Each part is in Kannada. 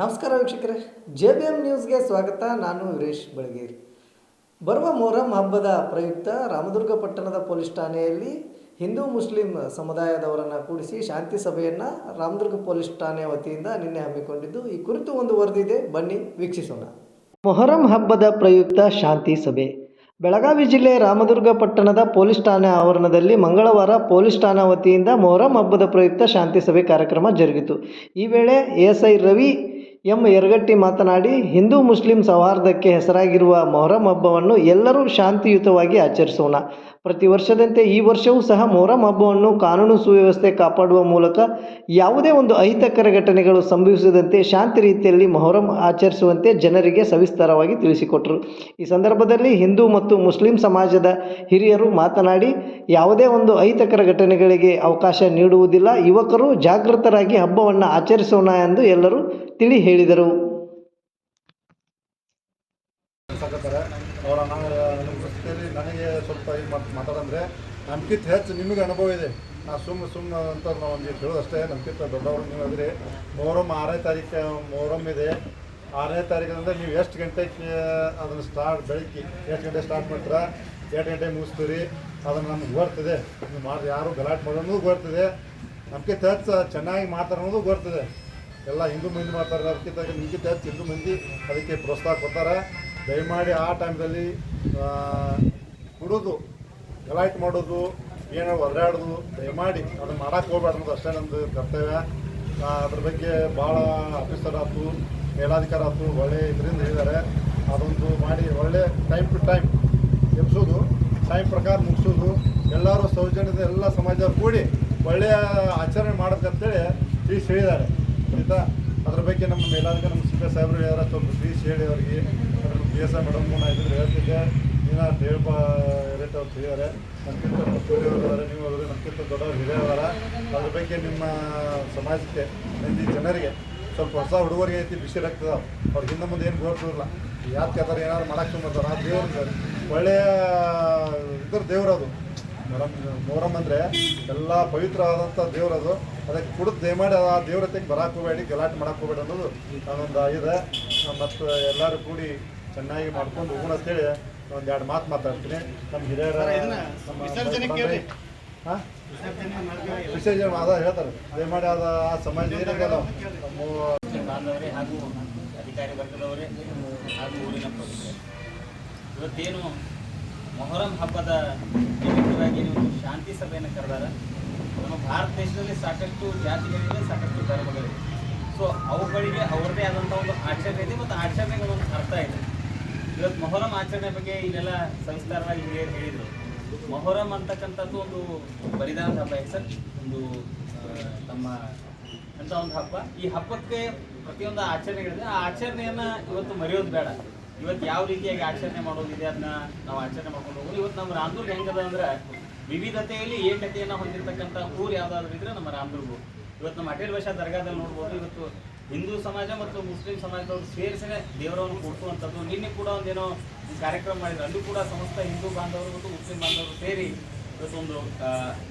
ನಮಸ್ಕಾರ ವೀಕ್ಷಕರೇ, ಜೆ ಬಿ ಎಂ ನ್ಯೂಸ್ಗೆ ಸ್ವಾಗತ. ನಾನು ವೀರೇಶ್ ಬಳಗೇರಿ. ಬರುವ ಮೊಹರಂ ಹಬ್ಬದ ಪ್ರಯುಕ್ತ ರಾಮದುರ್ಗ ಪಟ್ಟಣದ ಪೊಲೀಸ್ ಠಾಣೆಯಲ್ಲಿ ಹಿಂದೂ ಮುಸ್ಲಿಂ ಸಮುದಾಯದವರನ್ನು ಕೂಡಿಸಿ ಶಾಂತಿ ಸಭೆಯನ್ನು ರಾಮದುರ್ಗ ಪೊಲೀಸ್ ಠಾಣೆ ವತಿಯಿಂದ ನಿನ್ನೆ ಹಮ್ಮಿಕೊಂಡಿದ್ದು. ಈ ಕುರಿತು ಒಂದು ವರದಿದೆ ಬನ್ನಿ, ವೀಕ್ಷಿಸೋಣ. ಮೊಹರಂ ಹಬ್ಬದ ಪ್ರಯುಕ್ತ ಶಾಂತಿ ಸಭೆ. ಬೆಳಗಾವಿ ಜಿಲ್ಲೆ ರಾಮದುರ್ಗ ಪಟ್ಟಣದ ಪೊಲೀಸ್ ಠಾಣೆ ಆವರಣದಲ್ಲಿ ಮಂಗಳವಾರ ಪೊಲೀಸ್ ಠಾಣಾ ವತಿಯಿಂದ ಮೊಹರಂ ಹಬ್ಬದ ಪ್ರಯುಕ್ತ ಶಾಂತಿ ಸಭೆ ಕಾರ್ಯಕ್ರಮ ಜರುಗಿತು. ಈ ವೇಳೆ S I Ravi M Yaragatti ಮಾತನಾಡಿ ಹಿಂದೂ ಮುಸ್ಲಿಂ ಸೌಹಾರ್ದಕ್ಕೆ ಹೆಸರಾಗಿರುವ ಮೊಹರಂ ಹಬ್ಬವನ್ನು ಎಲ್ಲರೂ ಶಾಂತಿಯುತವಾಗಿ ಆಚರಿಸೋಣ. ಪ್ರತಿ ವರ್ಷದಂತೆ ಈ ವರ್ಷವೂ ಸಹ ಮೊಹರಂ ಹಬ್ಬವನ್ನು ಕಾನೂನು ಸುವ್ಯವಸ್ಥೆ ಕಾಪಾಡುವ ಮೂಲಕ ಯಾವುದೇ ಒಂದು ಅಹಿತಕರ ಘಟನೆಗಳು ಸಂಭವಿಸದಂತೆ ಶಾಂತಿ ರೀತಿಯಲ್ಲಿ ಮೊಹರಂ ಆಚರಿಸುವಂತೆ ಜನರಿಗೆ ಸವಿಸ್ತಾರವಾಗಿ ತಿಳಿಸಿಕೊಟ್ಟರು. ಈ ಸಂದರ್ಭದಲ್ಲಿ ಹಿಂದೂ ಮತ್ತು ಮುಸ್ಲಿಂ ಸಮಾಜದ ಹಿರಿಯರು ಮಾತನಾಡಿ, ಯಾವುದೇ ಒಂದು ಅಹಿತಕರ ಘಟನೆಗಳಿಗೆ ಅವಕಾಶ ನೀಡುವುದಿಲ್ಲ. ಯುವಕರು ಜಾಗೃತರಾಗಿ ಹಬ್ಬವನ್ನು ಆಚರಿಸೋಣ ಎಂದು ಎಲ್ಲರೂ ತಿಳಿ ಹೇಳಿದರು. ದೃಷ್ಟಿಯಲ್ಲಿ ನನಗೆ ಸ್ವಲ್ಪ ಇದು ಮಾತು ಮಾತಾಡಂದ್ರೆ ಹೆಚ್ಚು ನಿಮಗೆ ಅನುಭವ ಇದೆ. ನಾ ಸುಮ್ಮನೆ ಸುಮ್ಮನೆ ಅಂತ ನಾವು ಒಂದು ಹೇಳೋದಷ್ಟೇ ನಮ್ಗಿಂತ ದೊಡ್ಡವರು ನೀವು ಅದ್ರಿ ಮೊಹರಂ ಆರನೇ ತಾರೀಕು, ಮೊಹರಂ ಇದೆ. ಆರನೇ ತಾರೀಕಿನಿಂದ ನೀವು ಎಷ್ಟು ಗಂಟೆಗೆ ಅದನ್ನು ಸ್ಟಾರ್ಟ್ ಬೆಳಗ್ಗೆ ಎಷ್ಟು ಗಂಟೆ ಸ್ಟಾರ್ಟ್ ಮಾಡ್ತೀರಾ? ಎರಡು ಗಂಟೆ ಮುಗಿಸ್ತೀರಿ? ಅದನ್ನು ನಮ್ಗೆ ಗೊತ್ತಿದೆ. ನೀವು ಮಾಡಿ ಯಾರು ಗಲಾಟೆ ಮಾಡೋದು ಗೊತ್ತಿದೆ. ನಮ್ಗಿಂತ ಹೆಚ್ಚು ಚೆನ್ನಾಗಿ ಅನ್ನೋದು ಗೊತ್ತಿದೆ. ಎಲ್ಲ ಹಿಂದೂ ಮಂದಿ ಮಾಡ್ತಾರೆ ಅದಕ್ಕಿಂತ ನಿಮ್ಗಿಂತ ಹೆಚ್ಚು ಹಿಂದೂ ಮಂದಿ ಅದಕ್ಕೆ ಪ್ರೋತ್ಸಾಹ ಕೊಡ್ತಾರೆ. ದಯಮಾಡಿ ಆ ಟೈಮ್ದಲ್ಲಿ ಕುಡಿದು, ಗಲಾಟೆ ಮಾಡೋದು, ಏನೋ ಒದರಾಡೋದು ದಯಮಾಡಿ ಅದನ್ನು ಮಾಡೋಕೆ ಹೋಗ್ಬೇಡ ಅನ್ನೋದು ಅಷ್ಟೇ ನಮ್ಮದು ಕರ್ತವ್ಯ. ಅದ್ರ ಬಗ್ಗೆ ಭಾಳ ಆಫೀಸರ್ ಆಯ್ತು ಮೇಲಾಧಿಕಾರ ಆಯ್ತು ಒಳ್ಳೆ ಇದರಿಂದ ಹೇಳಿದ್ದಾರೆ. ಅದೊಂದು ಮಾಡಿ ಒಳ್ಳೆ ಟೈಮ್ ಟು ಟೈಮ್ ಎಬ್ಸೋದು ಟೈಮ್ ಪ್ರಕಾರ ಮುಗಿಸೋದು, ಎಲ್ಲರೂ ಸೌಜನ್ಯದ ಎಲ್ಲ ಸಮಾಜ ಕೂಡಿ ಒಳ್ಳೆಯ ಆಚರಣೆ ಮಾಡೋಕ್ಕಂತೇಳಿ ತಿಳಿಸಿ ಹೇಳಿದ್ದಾರೆ. ಆಯಿತಾ? ಅದ್ರ ಬಗ್ಗೆ ನಮ್ಮ ಮೇಲಾಧಿಕಾರಿ ನಮ್ಮ ಸಿಂಗ ಸಾಹೇಬರು ಯಾರು ಸ್ವಲ್ಪ ತಿಳಿಸಿ ಹೇಳಿ ಅವರಿಗೆ ಪಿ ಎಸ್ ಐ ಮೇಡಮ್ ಇದ್ರೆ ಹೇಳ್ತಿದ್ದೆ. ನೀನು ಹೇಳ್ಬ ರೇಟ್ ಅವ್ರು ಹೇಳಿದ್ದಾರೆ ನಮ್ಗಿಂತ ಹಿರಿಯವರು ನೀವು ಅವರು ನಮ್ಗಿಂತ ದೊಡ್ಡವ್ರು ಹಿರಿಯವರ, ಅದ್ರ ಬಗ್ಗೆ ನಿಮ್ಮ ಸಮಾಜಕ್ಕೆ ಮಂದಿ ಜನರಿಗೆ ಸ್ವಲ್ಪ ಹೊಸ ಹುಡುಗರಿಗೆ ಐತಿ, ಬಿಸಿ ರಕ್ತದ. ಅವ್ರ ಹಿಂದೆ ಮುಂದೆ ಏನು ಗೊತ್ತಿರಲ್ಲ ಯಾಕೆ ಕೇಳ್ತಾರೆ ಏನಾದ್ರು ಮಾಡಕ್ಕೆ ಬರ್ತಾರೆ ಆ ದೇವ್ರ ಒಳ್ಳೆಯ, ಇದ್ರ ದೇವ್ರದು ಮೊರಮ್ ಮೊಹರಮ್ ಅಂದರೆ ಎಲ್ಲ ಪವಿತ್ರವಾದಂಥ ದೇವ್ರದು ಅದಕ್ಕೆ ಕುಡಿದು ದಯಮಾಡಿ ಆ ದೇವ್ರತೆಗೆ ಬರಕ್ಕೆ ಹೋಗಬೇಡಿ, ಗಲಾಟೆ ಮಾಡಕ್ಕೆ ಹೋಗಬೇಡಿ ಅನ್ನೋದು ನಾನೊಂದು ಇದೆ ಮತ್ತು ಎಲ್ಲರೂ ಕೂಡಿ ಚೆನ್ನಾಗಿ ಮಾಡ್ಕೊಂಡು ಹೋಗೋಣ ಅಂತೇಳಿ ಒಂದು ಎರಡು ಮಾತು ಮಾತಾಡ್ತೀನಿ. ನಮ್ಮ ಹಿರಿಯರ ಹಾಂ? ವಿಸರ್ಜನೆ ಅದ ಹೇಳ್ತಾರೆ. ದಯಮಾಡಿ ಅದ ಆ ಸಮಾಜ ಬಾಂಧವರೇ ಹಾಗೂ ಅಧಿಕಾರಿ ವರ್ಗದವರೇ ಹಾಗೂ ಊರಿನ ಪ್ರಮುಖರೇ ಇವತ್ತೇನು ಮೊಹರಂ ಹಬ್ಬದ ನಿಮಿತ್ತವಾಗಿ ನೀವು ಶಾಂತಿ ಸಭೆಯನ್ನು ಕರೆದಾರ. ನಮ್ಮ ಭಾರತ ದೇಶದಲ್ಲಿ ಸಾಕಷ್ಟು ಜಾತಿಗಳಿವೆ ಸಾಕಷ್ಟು ಧರ್ಮಗಳಿವೆ. ಸೊ ಅವುಗಳಿಗೆ ಅವರದೇ ಆದಂಥ ಒಂದು ಆಚರಣೆ ಇದೆ ಮತ್ತು ಆಚರಣೆಗಳ ಒಂದು ಅರ್ಥ ಇದೆ. ಇವತ್ತು ಮೊಹರಂ ಆಚರಣೆ ಬಗ್ಗೆ ಇಲ್ಲೆಲ್ಲ ಸವಿಸ್ತಾರವಾಗಿ ಹಿರಿಯರು ಹೇಳಿದರು. ಮೊಹರಂ ಅಂತಕ್ಕಂಥದ್ದು ಒಂದು ಬಲಿದಾನದ ಹಬ್ಬ ಸರ್? ಒಂದು ತಮ್ಮ ಅಂತ ಒಂದು ಹಬ್ಬ? ಈ ಹಬ್ಬಕ್ಕೆ ಪ್ರತಿಯೊಂದು ಆಚರಣೆಗಳಿದೆ ಆ ಆಚರಣೆಯನ್ನು ಇವತ್ತು ಮರೆಯೋದು ಬೇಡ. ಇವತ್ತು ಯಾವ ರೀತಿಯಾಗಿ ಆಚರಣೆ ಮಾಡೋದಿದೆ ಅದನ್ನ ನಾವು ಆಚರಣೆ ಮಾಡ್ಕೊಂಡು ಹೋಗೋದು. ಇವತ್ತು ನಮ್ಮ ರಾಮದುರ್ಗ ಹೆಂಗದ ಅಂದ್ರೆ ವಿವಿಧತೆಯಲ್ಲಿ ಏಕತೆಯನ್ನು ಹೊಂದಿರತಕ್ಕಂಥ ಊರು ಯಾವುದಾದ್ರೂ ಇದ್ರೆ ನಮ್ಮ ರಾಮದುರ್ಗ. ಇವತ್ತು ನಮ್ಮ ಅಟೇಲ್ ಭಾಷಾ ದರ್ಗಾದಲ್ಲಿ ನೋಡ್ಬೋದು. ಇವತ್ತು ಹಿಂದೂ ಸಮಾಜ ಮತ್ತು ಮುಸ್ಲಿಂ ಸಮಾಜದವರು ಸೇರಿಸಿನ ದೇವರವನ್ನು ಕೊಡಿಸುವಂಥದ್ದು. ನಿನ್ನೆ ಕೂಡ ಒಂದೇನೋ ಒಂದು ಕಾರ್ಯಕ್ರಮ ಮಾಡಿದ್ರು. ಅಲ್ಲೂ ಕೂಡ ಸಮಸ್ತ ಹಿಂದೂ ಬಾಂಧವರು ಮತ್ತು ಮುಸ್ಲಿಂ ಬಾಂಧವರು ಸೇರಿ ಇವತ್ತೊಂದು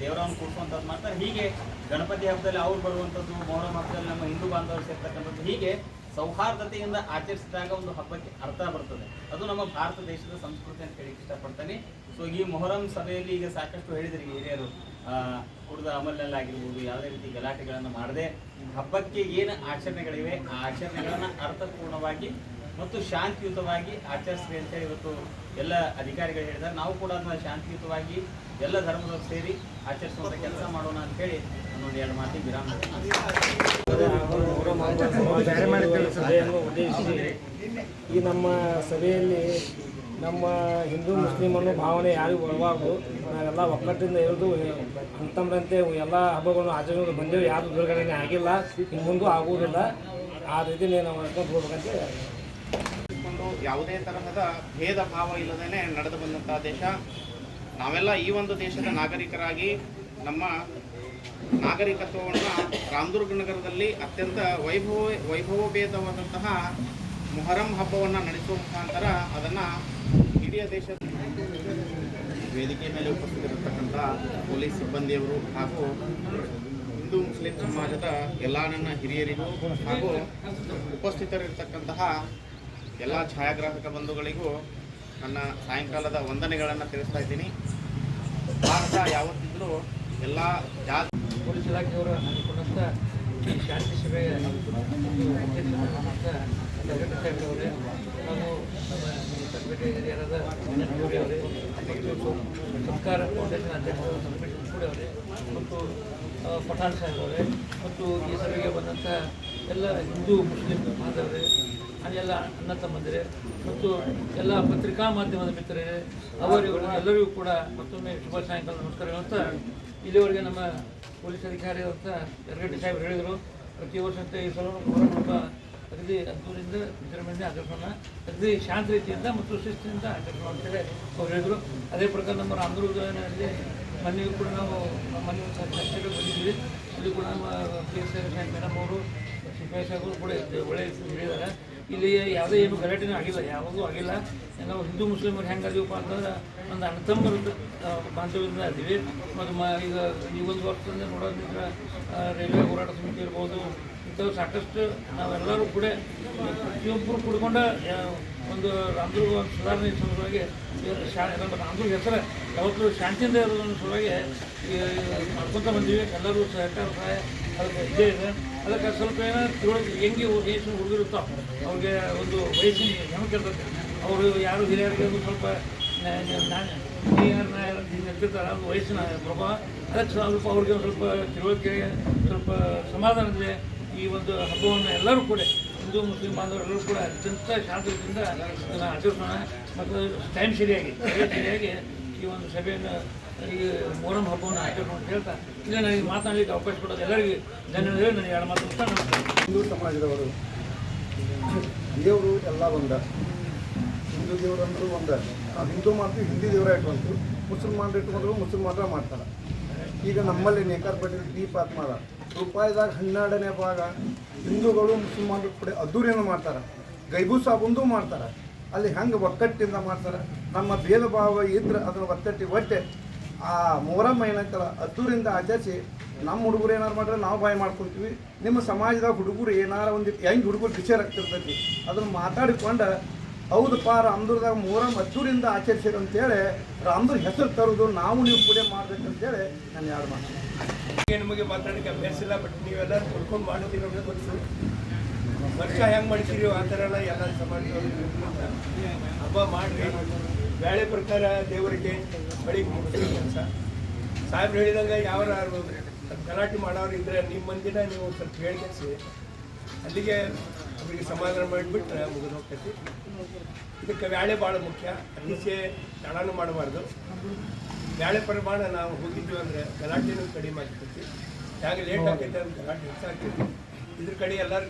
ದೇವರನ್ನು ಕೂಡಿಸುವಂಥದ್ದು ಮಾಡ್ತಾರೆ. ಹೀಗೆ ಗಣಪತಿ ಹಬ್ಬದಲ್ಲಿ ಅವ್ರು ಬರುವಂಥದ್ದು ಮೊಹರಂ ಹಬ್ಬದಲ್ಲಿ ನಮ್ಮ ಹಿಂದೂ ಬಾಂಧವರು ಸೇರ್ತಕ್ಕಂಥದ್ದು ಹೀಗೆ ಸೌಹಾರ್ದತೆಯಿಂದ ಆಚರಿಸಿದಾಗ ಒಂದು ಹಬ್ಬಕ್ಕೆ ಅರ್ಥ ಬರ್ತದೆ. ಅದು ನಮ್ಮ ಭಾರತ ದೇಶದ ಸಂಸ್ಕೃತಿ ಅಂತ ಹೇಳಿ ಇಷ್ಟಪಡ್ತೇನೆ. ಸೊ ಈ ಮೊಹರಂ ಸಭೆಯಲ್ಲಿ ಈಗ ಸಾಕಷ್ಟು ಹೇಳಿದ್ರಿ ಹಿರಿಯರು. ಕುಡಿದ ಅಮಲ್ಯಲ್ಲಾಗಿರ್ಬೋದು ಯಾವುದೇ ರೀತಿ ಗಲಾಟೆಗಳನ್ನು ಮಾಡದೆ ಹಬ್ಬಕ್ಕೆ ಏನು ಆಚರಣೆಗಳಿವೆ, ಆ ಆಚರಣೆಗಳನ್ನು ಅರ್ಥಪೂರ್ಣವಾಗಿ ಮತ್ತು ಶಾಂತಿಯುತವಾಗಿ ಆಚರಿಸ್ರಿ ಅಂತೇಳಿ ಇವತ್ತು ಎಲ್ಲ ಅಧಿಕಾರಿಗಳು ಹೇಳಿದ್ದಾರೆ. ನಾವು ಕೂಡ ಅದನ್ನ ಶಾಂತಿಯುತವಾಗಿ ಎಲ್ಲ ಧರ್ಮದವರು ಸೇರಿ ಆಚರಿಸುವಂಥ ಕೆಲಸ ಮಾಡೋಣ ಅಂತೇಳಿ ಒಂದು ಎರಡು ಮಾತಿಗೆ ವಿರಾಮ ಉದ್ದೇಶಿಸಿ ಈ ನಮ್ಮ ಸಭೆಯಲ್ಲಿ ನಮ್ಮ ಹಿಂದೂ ಮುಸ್ಲಿಮ್ ಅನ್ನೋ ಭಾವನೆ ಯಾರಿಗೂ ಒಳವಾಗದು ನಾವೆಲ್ಲ ಒಕ್ಕಟ್ಟಿಂದ ಇರೋದು ಅಂತಂದ್ರಂತೆ ಎಲ್ಲ ಹಬ್ಬಗಳನ್ನು ಆಚರಣೆ ಬಂದೇವು. ಯಾರು ದುರ್ಘಟನೆ ಆಗಿಲ್ಲ. ಇನ್ನು ಮುಂದೂ ಆಗುವುದಿಲ್ಲ. ಆ ರೀತಿ ನಾವು ನಡ್ಕೊಂಡು ಹೋಗ್ಬೇಕಂತ ಯಾವುದೇ ತರಹದ ಭೇದ ಭಾವ ಇಲ್ಲದೇ ನಡೆದು ಬಂದಂತಹ ದೇಶ. ನಾವೆಲ್ಲ ಈ ಒಂದು ದೇಶದ ನಾಗರಿಕರಾಗಿ ನಮ್ಮ ನಾಗರಿಕತ್ವವನ್ನು ರಾಮದುರ್ಗ ನಗರದಲ್ಲಿ ಅತ್ಯಂತ ವೈಭವ ವೈಭವಭೇದವಾದಂತಹ ಮೊಹರಂ ಹಬ್ಬವನ್ನು ನಡೆಸುವ ಮುಖಾಂತರ ಅದನ್ನು ಇಡೀ ದೇಶದ ವೇದಿಕೆ ಮೇಲೆ ಉಪಸ್ಥಿತರಿರ್ತಕ್ಕಂಥ ಪೊಲೀಸ್ ಸಿಬ್ಬಂದಿಯವರು ಹಾಗೂ ಹಿಂದೂ ಮುಸ್ಲಿಂ ಸಮಾಜದ ಎಲ್ಲ ನನ್ನ ಹಿರಿಯರಿಗೂ ಹಾಗೂ ಉಪಸ್ಥಿತರಿರ್ತಕ್ಕಂತಹ ಎಲ್ಲ ಛಾಯಾಗ್ರಾಹಕ ಬಂಧುಗಳಿಗೂ ನನ್ನ ಸಾಯಂಕಾಲದ ವಂದನೆಗಳನ್ನು ತಿಳಿಸ್ತಾ ಇದ್ದೀನಿ. ಭಾರತ ಯಾವತ್ತಿದ್ರೂ ಎಲ್ಲ ಜಾತಿ ಪೊಲೀಸ್ ಇಲಾಖೆಯವರು ಶಾಂತಿ ಸಭೆ ಅಧ್ಯಕ್ಷರಾದಂಥ ಜಗನ್ ಸಾಹೇಬ್ ಅವರೇ ಗಣೇಶ್ ಅವರೇ ಸಂಸ್ಕಾರ ಫೌಂಡೇಶನ್ ಅಧ್ಯಕ್ಷರು ಮುಕ್ಕುಡಿ ಅವರೇ ಮತ್ತು ಪಠಾಣ್ ಸಾಹೇಬ್ ಅವರೇ ಮತ್ತು ಈ ಸಭೆಗೆ ಬಂದಂಥ ಎಲ್ಲ ಹಿಂದೂ ಮುಸ್ಲಿಂ ಬಾಂಧವರೇ ಎಲ್ಲ ಅಣ್ಣ ತಮ್ಮಂದಿರೇ ಮತ್ತು ಎಲ್ಲ ಪತ್ರಿಕಾ ಮಾಧ್ಯಮದ ಮಿತ್ರರೇ ಅವರಿಗೂ ಎಲ್ಲರಿಗೂ ಕೂಡ ಮತ್ತೊಮ್ಮೆ ಶುಭ ಸಾಯಂಕಾಲ ನಮಸ್ಕಾರ ಅಂತ ಇಲ್ಲಿವರೆಗೆ ನಮ್ಮ ಪೊಲೀಸ್ ಅಧಿಕಾರಿ ಅಂತ ಎರಗಡ್ಡಿ ಸಾಹೇಬರು ಹೇಳಿದರು. ಪ್ರತಿ ವರ್ಷ ಈ ಸಲ ಅಗದಿ ಅದ್ದೂರಿಂದ ವಿಜೃಂಭಣೆ ಆಚರಿಸೋಣ. ಅಗದಿ ಶಾಂತ ರೀತಿಯಿಂದ ಮತ್ತು ಶಿಸ್ತಿನಿಂದ ಆಚರಿಸೋಣ ಅಂತೇಳಿ ಅವ್ರು ಹೇಳಿದರು. ಅದೇ ಪ್ರಕಾರ ನಮ್ಮ ರಾಮದುರ್ಗದಲ್ಲಿ ಮನೆಗೂ ಕೂಡ ನಾವು ಮನೆ ಚರ್ಚೆಗೆ ಬಂದಿದ್ವಿ ಅಲ್ಲಿ ಕೂಡ ನಮ್ಮ ಪಿ ಎಸ್ ಮೇಡಮ್ ಅವರು ಸಿಪಾಯಿ ಸಾಹೇಬರು ಕೂಡ ಒಳ್ಳೆಯ ಒಳ್ಳೆ ಹೇಳಿದ್ದಾರೆ. ಇಲ್ಲಿ ಯಾವುದೇ ಏನು ಗಲಾಟೆನೂ ಆಗಿಲ್ಲ ಯಾವುದೂ ಆಗಿಲ್ಲ. ನಾವು ಹಿಂದೂ ಮುಸ್ಲಿಮರು ಹೆಂಗೆ ಅದೀವಪ್ಪ ಅಂತಂದ್ರೆ ಒಂದು ಅಣ್ಣತಮ್ಮರ ಆ, ಬಾಂಧವ್ಯದಿಂದ ಅದೀವಿ ಮತ್ತು ಮ ಈಗ ಈ ಒಂದು ವರ್ಷದಿಂದ ನೋಡೋದಿದ್ರೆ ರೈಲ್ವೆ ಹೋರಾಟ ಸಮಿತಿ ಇರ್ಬೋದು ಇಂಥವು ಸಾಕಷ್ಟು ನಾವೆಲ್ಲರೂ ಕೂಡ ಪ್ರತಿಯೊಬ್ಬರು ಕೂಡ್ಕೊಂಡ ಒಂದು ರಾಮದುರ್ಗ ಒಂದು ಸುಧಾರಣೆ ಸಲುವಾಗಿ ನಮ್ಮ ರಾಮದುರ್ಗ ಹೆಸರು ಯಾವತ್ತೂ ಶಾಂತಿಯಿಂದ ಇರೋದನ್ನು ಸಲುವಾಗಿ ಮಾಡ್ಕೊತ ಬಂದೀವಿ. ಎಲ್ಲರೂ ಸಹಕಾರ ಸಹಾಯ ಅದಕ್ಕೆ ಸ್ವಲ್ಪ ಏನೋ ತಿಳುವಳಿಕೆ ಹೆಂಗೆ ವಯಸ್ಸಿನ ಹುಡುಗಿರುತ್ತೋ ಅವ್ರಿಗೆ ಒಂದು ವಯಸ್ಸಿನ ಹೆಮ್ಮೆ ಇರ್ತದೆ. ಅವರು ಯಾರು ಹಿರಿಯರಿಗೆ ಒಂದು ಸ್ವಲ್ಪ ನ- ನ- ನಾನು ಹಿರಿಯರನ್ನ ಇರ್ತಿರ್ತಾರೆ ಅದು ವಯಸ್ಸಿನ ಪ್ರಭಾವ. ಅದಕ್ಕೆ ಸ್ವಲ್ಪ ಅವ್ರಿಗೆ ಒಂದು ಸ್ವಲ್ಪ ತಿಳುವಳಿಕೆ, ಸ್ವಲ್ಪ ಸಮಾಧಾನವಿದೆ ಈ ಒಂದು ಹಬ್ಬವನ್ನು ಎಲ್ಲರೂ ಕೂಡ ಹಿಂದೂ, ಮುಸ್ಲಿಂ ಬಾಂಧವರೆಲ್ಲರೂ ಕೂಡ ಅತ್ಯಂತ ಶಾಂತದಿಂದ ಆಚರಿಸೋಣ. ಮತ್ತು ಟೈಮ್ ಸರಿಯಾಗಿ ಸರಿಯಾಗಿ ಈ ಒಂದು ಸಭೆಯನ್ನು ಈ ಮೊಹರಂ ಹಬ್ಬವನ್ನು ಆಚರಿಸೋಣ ಅಂತ ಹೇಳ್ತಾ, ಇಲ್ಲ, ನನಗೆ ಮಾತನಾಡಲಿಕ್ಕೆ ಅವಕಾಶ ಕೊಡೋದು ಎಲ್ಲರಿಗೂ ಧನ್ಯವಾದ ಹೇಳಿ ನನಗೆ ಎರಡು ಮಾತು ಹಿಂದೂ ಸಮಾಜದವರು ದೇವರು ಎಲ್ಲ ಒಂದ. ಹಿಂದೂ ದೇವರು ಅಂದರೂ ಒಂದ. ನಾವು ಹಿಂದೂ ಮಾಡ್ತೀವಿ ಹಿಂದಿ ದೇವರ ಇಟ್ಕೊಂತು ಮುಸಲ್ಮಾನರು ಇಟ್ಕೊಂಡ್ರು ಮುಸಲ್ಮಾನರ ಮಾಡ್ತಾರೆ. ಈಗ ನಮ್ಮಲ್ಲಿ ನೇಕಾರ ಪಟೇಲ್ ದೀಪ ಆತ್ಮಾರ, ರೂಪಾಯಿದಾಗ ಹನ್ನೆರಡನೇ ಭಾಗ, ಹಿಂದೂಗಳು ಮುಸಲ್ಮಾನರು ಕೂಡ ಅದ್ದೂರಿಯನ್ನು ಮಾಡ್ತಾರೆ. ಗೈಬು ಸಾಬುಂದು ಮಾಡ್ತಾರೆ. ಅಲ್ಲಿ ಹೆಂಗೆ ಒಕ್ಕಟ್ಟಿಂದ ಮಾಡ್ತಾರೆ? ನಮ್ಮ ಭೇದ ಭಾವ ಇದ್ರೆ ಅದನ್ನು ಒತ್ತಟ್ಟಿ ಒಟ್ಟೆ ಆ ಮೊಹರಂ ಏನಂತಾರ ಅದ್ದೂರಿಂದ ಆಚರಿಸಿ ನಮ್ಮ ಹುಡುಗರು ಏನಾರು ಮಾಡಿದ್ರೆ ನಾವು ಬಾಯಿ ಮಾಡ್ಕೊತೀವಿ ನಿಮ್ಮ ಸಮಾಜದಾಗ ಹುಡುಗರು ಏನಾರ ಒಂದು ಹೆಂಗೆ ಹುಡುಗರು ವಿಚಾರ ಆಗ್ತಿರ್ತೈತಿ ಅದನ್ನು ಮಾತಾಡಿಕೊಂಡು ಹೌದಪ್ಪ ರಾಮದುರ್ಗದಾಗ ಮೊಹರಂ ಅದ್ದೂರಿಂದ ಆಚರಿಸಿರು ಅಂತೇಳಿ ರಾಮದುರ್ ಹೆಸರು ತರೋದು ನಾವು ನೀವು ಕೂಡ ಮಾಡ್ಬೇಕಂತೇಳಿ ನಾನು ಯಾರು ಮಾಡ್ತೀನಿ ನಿಮಗೆ ಮಾತಾಡಲಿಕ್ಕೆ ಅಭ್ಯಾಸ ಇಲ್ಲ ಬಟ್ ನೀವೆಲ್ಲ ತಿಳ್ಕೊಂಡು ಅನ್ನೋದು ಗೊತ್ತು. ವರ್ಷ ಹೆಂಗೆ ಮಾಡ್ತೀರಿ ಆ ಥರ ಎಲ್ಲ ಎಲ್ಲ ಸಮಾಜ. ಹಬ್ಬ ಮಾಡಿರಿ. ಬೇಳೆ ಪ್ರಕಾರ ದೇವರಿಗೆ ಬಳಿ ಕೆಲಸ ಸಾಹೇಬ್ರು ಹೇಳಿದಂಗೆ ಯಾವ ಗಲಾಟೆ ಮಾಡೋರು ಇದ್ರೆ ನಿಮ್ಮ ಮಂದಿನ ನೀವು ಸ್ವಲ್ಪ ಹೇಳಿಸಿ ಅಲ್ಲಿಗೆ ಅವರಿಗೆ ಸಮಾಧಾನ ಮಾಡಿಬಿಟ್ರೆ ಮುಗಿದು ಹೋಗ್ತೈತಿ. ಇದಕ್ಕೆ ವ್ಯಾಳೆ ಭಾಳ ಮುಖ್ಯ. ಅತಿಶಯ ತಡಾನು ಮಾಡಬಾರ್ದು. ವ್ಯಾಳೆ ಪ್ರಮಾಣ ನಾವು ಹೋಗಿದ್ವಿ ಅಂದರೆ ಗಲಾಟೆನೂ ಕಡಿಮೆ ಆಗ್ತೈತಿ. ಹೇಗೆ ಲೇಟ್ ಆಗ್ತೈತೆ ಅಂತ ಗಲಾಟೆ ಹೆಚ್ಚಾಗ್ತೈತಿ. ಇದ್ರ ಕಡೆ ಎಲ್ಲರೂ